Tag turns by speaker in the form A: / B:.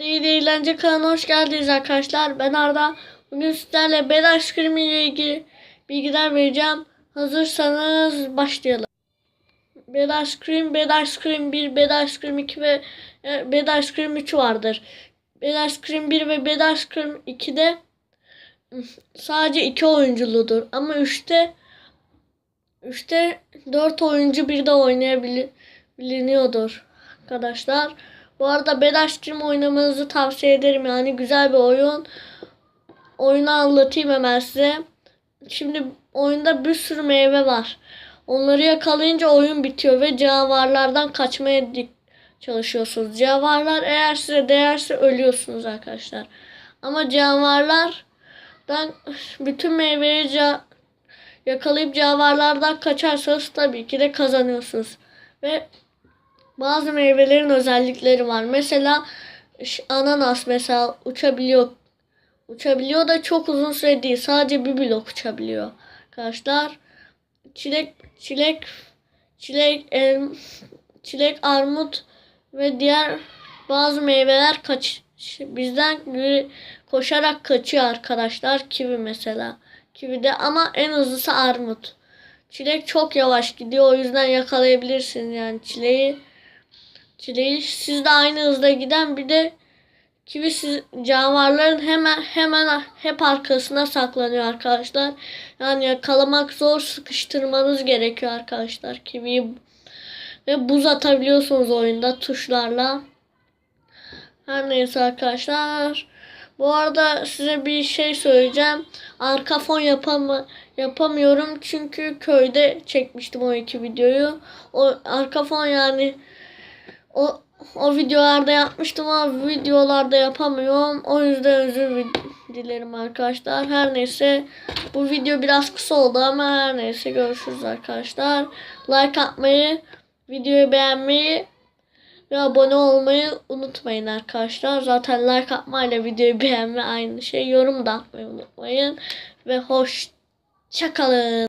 A: İyi eğlence kanalına hoş geldiniz arkadaşlar. Ben Arda. Bugün sizlerle Bed Ice ile ilgili bilgiler vereceğim. Hazırsanız başlayalım. Bed Ice Cream, Bed Ice Cream 1, Bed Ice Cream 2 ve Bed Ice Cream 3 vardır. Bed Ice Cream 1 ve Bed Ice Cream 2'de sadece 2 oyunculudur. Ama 3'te 3'te 4 oyuncu bir de oynayabiliyordur arkadaşlar. Bu arada Bed Ice Cream oynamanızı tavsiye ederim. Yani güzel bir oyun. Oyunu anlatayım hemen size. Şimdi oyunda bir sürü meyve var. Onları yakalayınca oyun bitiyor ve canavarlardan kaçmaya çalışıyorsunuz. Canavarlar eğer size değerse ölüyorsunuz arkadaşlar. Ama canavarlardan bütün meyveyi ca- yakalayıp canavarlardan kaçarsanız tabii ki de kazanıyorsunuz. Ve bazı meyvelerin özellikleri var. Mesela ananas mesela uçabiliyor. Uçabiliyor da çok uzun süre değil. Sadece bir blok uçabiliyor. Arkadaşlar çilek çilek çilek elm, çilek armut ve diğer bazı meyveler kaç bizden koşarak kaçıyor arkadaşlar. Kivi mesela. Kivi de ama en hızlısı armut. Çilek çok yavaş gidiyor. O yüzden yakalayabilirsiniz yani çileği. Çileği siz de aynı hızda giden bir de kivi siz, canavarların hemen hemen hep arkasına saklanıyor arkadaşlar. Yani yakalamak zor sıkıştırmanız gerekiyor arkadaşlar kiviyi. Ve buz atabiliyorsunuz oyunda tuşlarla. Her neyse arkadaşlar. Bu arada size bir şey söyleyeceğim. Arka fon yapama, yapamıyorum çünkü köyde çekmiştim o iki videoyu. O arka fon yani o o videolarda yapmıştım ama videolarda yapamıyorum. O yüzden özür dilerim arkadaşlar. Her neyse bu video biraz kısa oldu ama her neyse görüşürüz arkadaşlar. Like atmayı, videoyu beğenmeyi ve abone olmayı unutmayın arkadaşlar. Zaten like atmayla videoyu beğenme aynı şey. Yorum da atmayı unutmayın. Ve hoşça kalın.